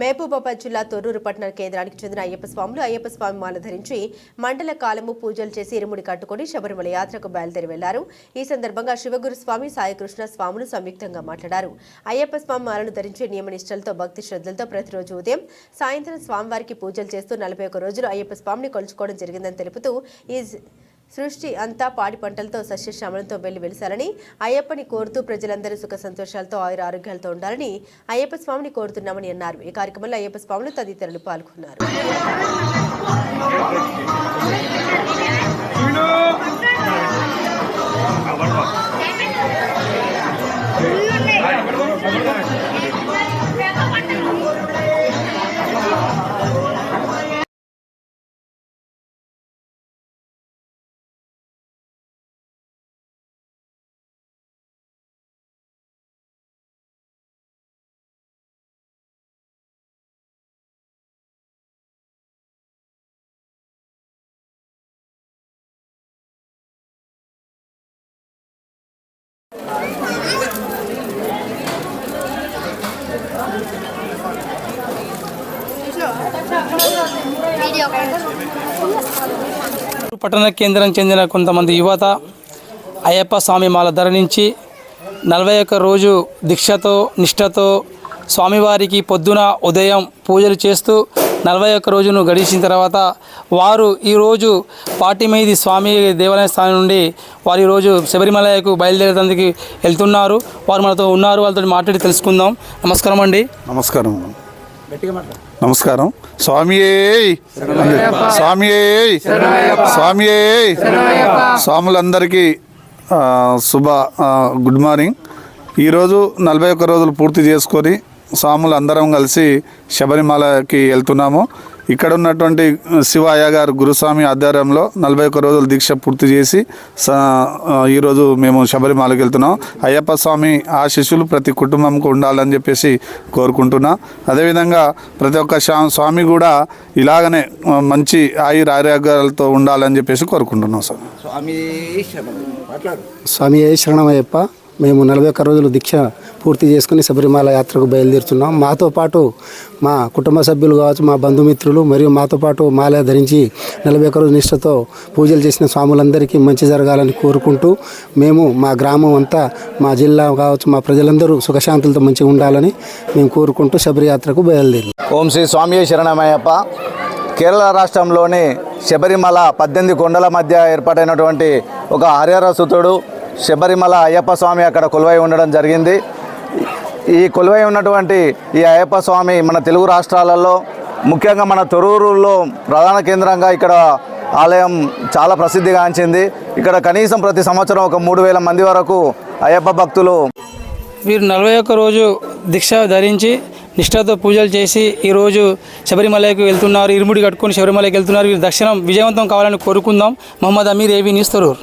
మహబూబాబాద్ జిల్లా తొర్రూరు పట్టణ కేంద్రానికి చెందిన అయ్యప్ప స్వాములు అయ్యప్ప స్వామి మాల ధరించి మండల కాలము పూజలు చేసి ఇరుముడి కట్టుకుని శబరిమల యాత్రకు బయలుదేరి వెళ్ళారు. ఈ సందర్భంగా శివగురు స్వామి సాయికృష్ణ స్వాములు సంయుక్తంగా మాట్లాడారు. అయ్యప్ప స్వామి మాలను ధరించి నియమనిష్టలతో భక్తి శ్రద్ధలతో ప్రతిరోజు ఉదయం సాయంత్రం స్వామివారికి పూజలు చేస్తూ నలభై ఒక్క రోజులు అయ్యప్ప స్వామిని కొలుచుకోవడం జరిగిందని తెలుపుతూ ఈ సృష్టి అంతా పాడి పంటలతో సస్యశ్యామలతో వెళ్ళి వెలిసాలని అయ్యప్పని కోరుతూ ప్రజలందరూ సుఖ సంతోషాలతో ఆయుర ఆరోగ్యాలతో ఉండాలని అయ్యప్ప స్వామిని కోరుతున్నామని అన్నారు. ఈ కార్యక్రమంలో అయ్యప్ప స్వాములు తదితరులు పాల్గొన్నారు. పట్టణ కేంద్రం చెందిన కొంతమంది యువత అయ్యప్ప స్వామి మాల ధరణించి నలభై ఒక్క రోజు దీక్షతో నిష్ఠతో స్వామివారికి పొద్దున ఉదయం పూజలు చేస్తూ నలభై ఒక్క రోజును గడిచిన తర్వాత వారు ఈరోజు పాటిమైది స్వామి దేవాలయ స్థానం నుండి వారు ఈరోజు శబరిమలకు బయలుదేరేందుకు వెళ్తున్నారు. వారు మనతో ఉన్నారు. వాళ్ళతో మాట్లాడి తెలుసుకుందాం. నమస్కారం అండి. నమస్కారం. నమస్కారం. స్వామియే. స్వామియే. స్వామియే. స్వాములందరికీ ఆ, శుభ గుడ్ మార్నింగ్. ఈరోజు నలభై ఒక్క రోజులు పూర్తి చేసుకొని స్వాములు అందరం కలిసి శబరిమలకి వెళ్తున్నాము. ఇక్కడ ఉన్నటువంటి శివయ్య గారు గురుస్వామి ఆధ్వర్యంలో నలభై ఒక్క రోజులు దీక్ష పూర్తి చేసి స- ఆ, ఈరోజు మేము శబరిమలకి వెళ్తున్నాం. అయ్యప్ప స్వామి ఆశీస్సులు ప్రతి కుటుంబంకు ఉండాలని చెప్పేసి కోరుకుంటున్నా. అదేవిధంగా ప్రతి ఒక్క శా- స్వామి కూడా ఇలాగనే ఆ, మంచి ఆయుర ఆరోగ్యాలతో ఉండాలని చెప్పేసి కోరుకుంటున్నాం సార్. స్వామి ఏ శరణమయ్యప్ప మేము నలభై ఒక్క రోజులు దీక్ష పూర్తి చేసుకుని శబరిమల యాత్రకు బయలుదేరుతున్నాం. మాతో పాటు మా కుటుంబ సభ్యులు కావచ్చు మా బంధుమిత్రులు మరియు మాతో పాటు మాల ధరించి నలభై ఒక్క రోజు నిష్ఠతో పూజలు చేసిన స్వాములందరికీ మంచి జరగాలని కోరుకుంటూ మేము మా గ్రామం అంతా మా జిల్లా కావచ్చు మా ప్రజలందరూ సుఖశాంతులతో మంచిగా ఉండాలని మేము కోరుకుంటూ శబరి యాత్రకు బయలుదేరి ఓం శ్రీ స్వామి శరణమయ్యప్ప. కేరళ రాష్ట్రంలోని శబరిమల పద్దెనిమిది కొండల మధ్య ఏర్పాటైనటువంటి ఒక హరిహరసుతుడు శబరిమల అయ్యప్ప స్వామి అక్కడ కొలువై ఉండడం జరిగింది. ఈ కొలువై ఉన్నటువంటి ఈ అయ్యప్ప స్వామి మన తెలుగు రాష్ట్రాలలో ముఖ్యంగా మన తొరూరులో ప్రధాన కేంద్రంగా ఇక్కడ ఆలయం చాలా ప్రసిద్ధిగాంచింది. ఇక్కడ కనీసం ప్రతి సంవత్సరం ఒక మూడు వేల మంది వరకు అయ్యప్ప భక్తులు వీరు నలభై ఒక్క రోజు దీక్ష ధరించి నిష్ఠతో పూజలు చేసి ఈరోజు శబరిమలకి వెళ్తున్నారు. ఇరుముడి కట్టుకొని శబరిమలకి వెళ్తున్నారు. వీరి దర్శనం విజయవంతం కావాలని కోరుకుందాం. మొహమ్మద్ అమీర్ ఏవి న్యూస్ తరూర్